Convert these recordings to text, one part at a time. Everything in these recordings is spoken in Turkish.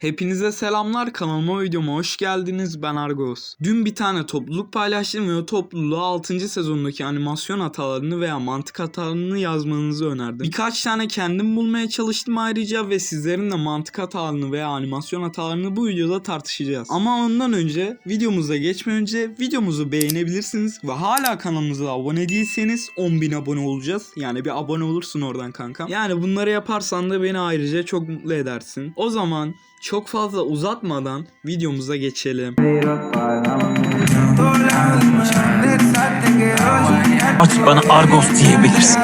Hepinize selamlar kanalıma videoma hoş geldiniz ben Argos. Dün bir tane topluluk paylaştım ve o topluluğa 6. sezondaki animasyon hatalarını veya mantık hatalarını yazmanızı önerdim. Birkaç tane kendim bulmaya çalıştım ayrıca ve sizlerin de mantık hatalarını veya animasyon hatalarını bu videoda tartışacağız. Ama ondan önce videomuza geçmeden önce videomuzu beğenebilirsiniz ve hala kanalımıza abone değilseniz 10.000 abone olacağız. Yani bir abone olursun oradan kankam. Yani bunları yaparsan da beni ayrıca çok mutlu edersin. O zaman çok fazla uzatmadan videomuza geçelim. Artık bana Argos diyebilirsin.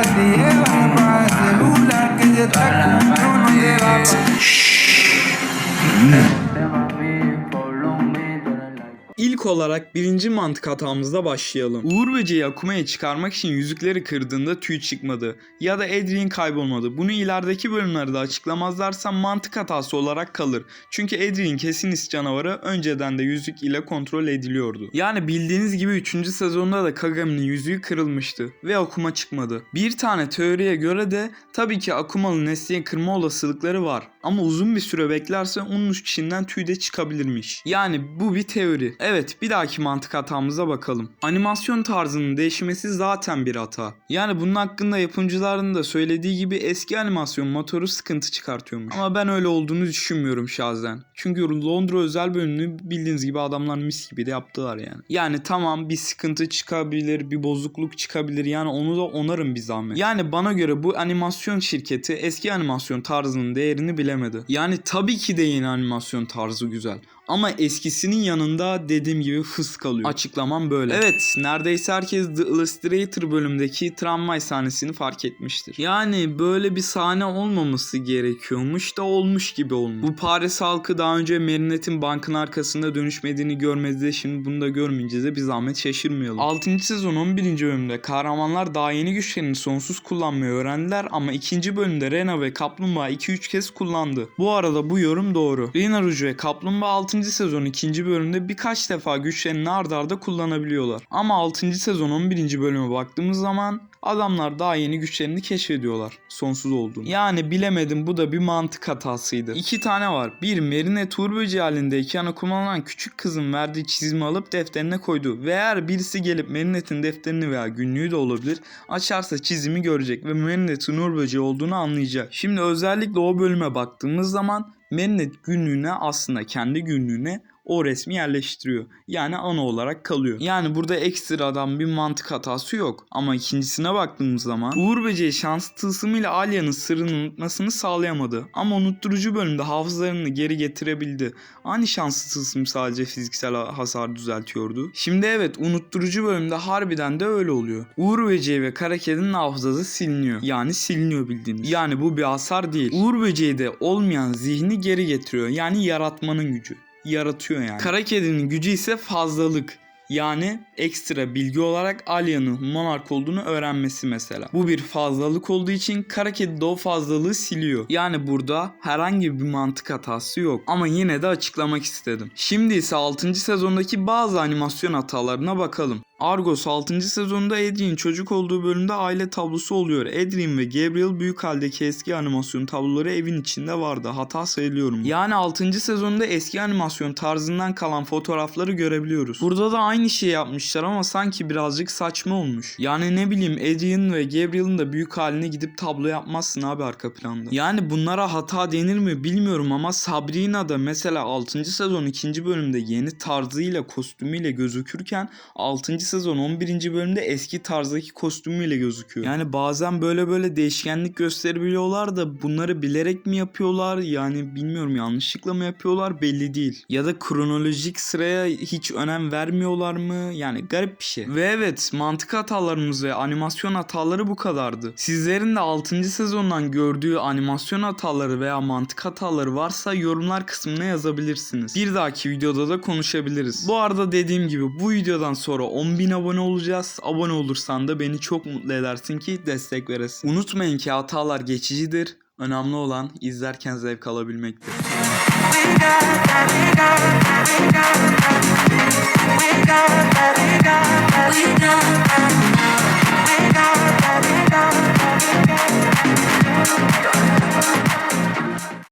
İlk olarak birinci mantık hatamızla başlayalım. Uğur Böceği Akuma'ya çıkarmak için yüzükleri kırdığında tüy çıkmadı ya da Adrien kaybolmadı. Bunu ilerideki bölümlerde açıklamazlarsa mantık hatası olarak kalır. Çünkü Adrien kesin canavarı önceden de yüzük ile kontrol ediliyordu. Yani bildiğiniz gibi 3. sezonda da Kagami'nin yüzüğü kırılmıştı ve Akuma çıkmadı. Bir tane teoriye göre de tabii ki Akuma'nın nesneyi kırma olasılıkları var. Ama uzun bir süre beklerse onun içinden tüy de çıkabilirmiş. Yani bu bir teori. Evet bir dahaki mantık hatamıza bakalım. Animasyon tarzının değişmesi zaten bir hata. Yani bunun hakkında yapımcıların da söylediği gibi eski animasyon motoru sıkıntı çıkartıyormuş. Ama ben öyle olduğunu düşünmüyorum şahsen. Çünkü Londra özel bölümünü bildiğiniz gibi adamlar mis gibi de yaptılar yani. Yani tamam bir sıkıntı çıkabilir, bir bozukluk çıkabilir. Yani onu da onarım bir zahmet. Yani bana göre bu animasyon şirketi eski animasyon tarzının değerini bilemedi. Yani tabii ki de yeni animasyon tarzı güzel. Ama eskisinin yanında dediğim gibi fıs kalıyor. Açıklamam böyle. Evet neredeyse herkes The Illustrator bölümdeki tramvay sahnesini fark etmiştir. Yani böyle bir sahne olmaması gerekiyormuş da olmuş gibi olmuş. Bu Paris halkı daha önce Marinette'in bankın arkasında dönüşmediğini görmedi de şimdi bunu da görmeyince de bir zahmet şaşırmayalım. 6. sezon 11. bölümde kahramanlar daha yeni güçlerini sonsuz kullanmayı öğrendiler ama 2. bölümde Rena ve Kaplumbağa 2-3 kez kullandı. Bu arada bu yorum doğru. Rena Rouge ve Kaplumbağa 6. sezon 2. bölümde birkaç defa güçlerini ard arda kullanabiliyorlar. Ama 6. sezon 11. bölüme baktığımız zaman adamlar daha yeni güçlerini keşfediyorlar. Sonsuz olduğunu. Yani bilemedim bu da bir mantık hatasıydı. İki tane var. Bir Merine Turböcü halindeyken okumanan küçük kızın verdiği çizimi alıp defterine koydu. Ve eğer birisi gelip Marinette'in defterini veya günlüğü de olabilir açarsa çizimi görecek ve Marinette'in Uğur Böceği olduğunu anlayacak. Şimdi özellikle o bölüme baktığımız zaman Marinette günlüğüne aslında kendi günlüğüne o resmi yerleştiriyor. Yani ana olarak kalıyor. Yani burada ekstradan bir mantık hatası yok. Ama ikincisine baktığımız zaman Uğur Böceği şans tılsımıyla Alya'nın sırrını unutmasını sağlayamadı. Ama unutturucu bölümde hafızalarını geri getirebildi. Aynı şanslı tılsım sadece fiziksel hasar düzeltiyordu. Şimdi evet unutturucu bölümde harbiden de öyle oluyor. Uğur Böceği ve Kara Kedi'nin hafızası siliniyor. Yani siliniyor bildiğiniz. Yani bu bir hasar değil. Uğur Böceği de olmayan zihni geri getiriyor. Yani yaratmanın gücü yaratıyor yani. Kara kedinin gücü ise fazlalık. Yani ekstra bilgi olarak Alya'nın monark olduğunu öğrenmesi mesela. Bu bir fazlalık olduğu için kara kedi de o fazlalığı siliyor. Yani burada herhangi bir mantık hatası yok. Ama yine de açıklamak istedim. Şimdi ise 6. sezondaki bazı animasyon hatalarına bakalım. Argos 6. sezonda Adrien çocuk olduğu bölümde aile tablosu oluyor. Adrien ve Gabriel büyük haldeki eski animasyon tabloları evin içinde vardı. Hata sayılıyorum. Yani 6. sezonda eski animasyon tarzından kalan fotoğrafları görebiliyoruz. Burada da aynı şey yapmışlar ama sanki birazcık saçma olmuş. Yani ne bileyim Adrien ve Gabriel'in de büyük haline gidip tablo yapmazsın abi arka planda. Yani bunlara hata denir mi bilmiyorum ama Sabrina da mesela 6. sezon 2. bölümde yeni tarzıyla kostümüyle gözükürken 6 sezon 11. bölümde eski tarzdaki kostümüyle gözüküyor. Yani bazen böyle böyle değişkenlik gösterebiliyorlar da bunları bilerek mi yapıyorlar? Yani bilmiyorum yanlışlıkla mı yapıyorlar belli değil. Ya da kronolojik sıraya hiç önem vermiyorlar mı? Yani garip bir şey. Ve evet mantık hatalarımız ve animasyon hataları bu kadardı. Sizlerin de 6. sezondan gördüğü animasyon hataları veya mantık hataları varsa yorumlar kısmına yazabilirsiniz. Bir dahaki videoda da konuşabiliriz. Bu arada dediğim gibi bu videodan sonra 10 10.000 abone olacağız. Abone olursan da beni çok mutlu edersin ki destek veresin. Unutmayın ki hatalar geçicidir. Önemli olan izlerken zevk alabilmektir.